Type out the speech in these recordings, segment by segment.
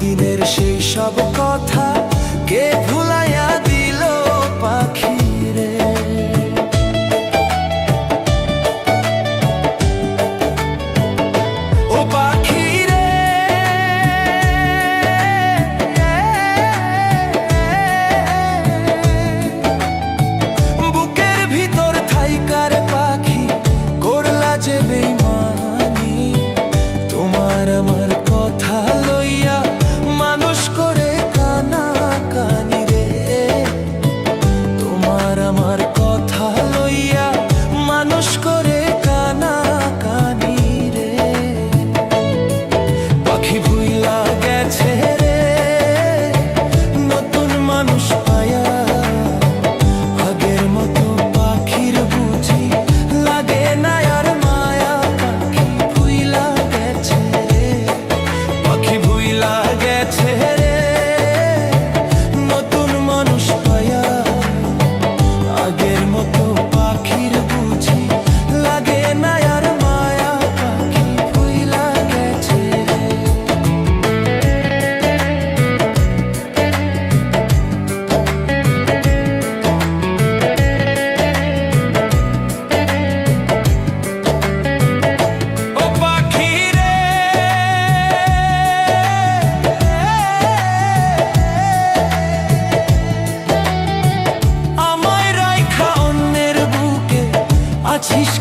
দিনের সেই সব কথা কে ভুলাইয়া দিল পাখি?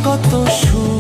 কত সুর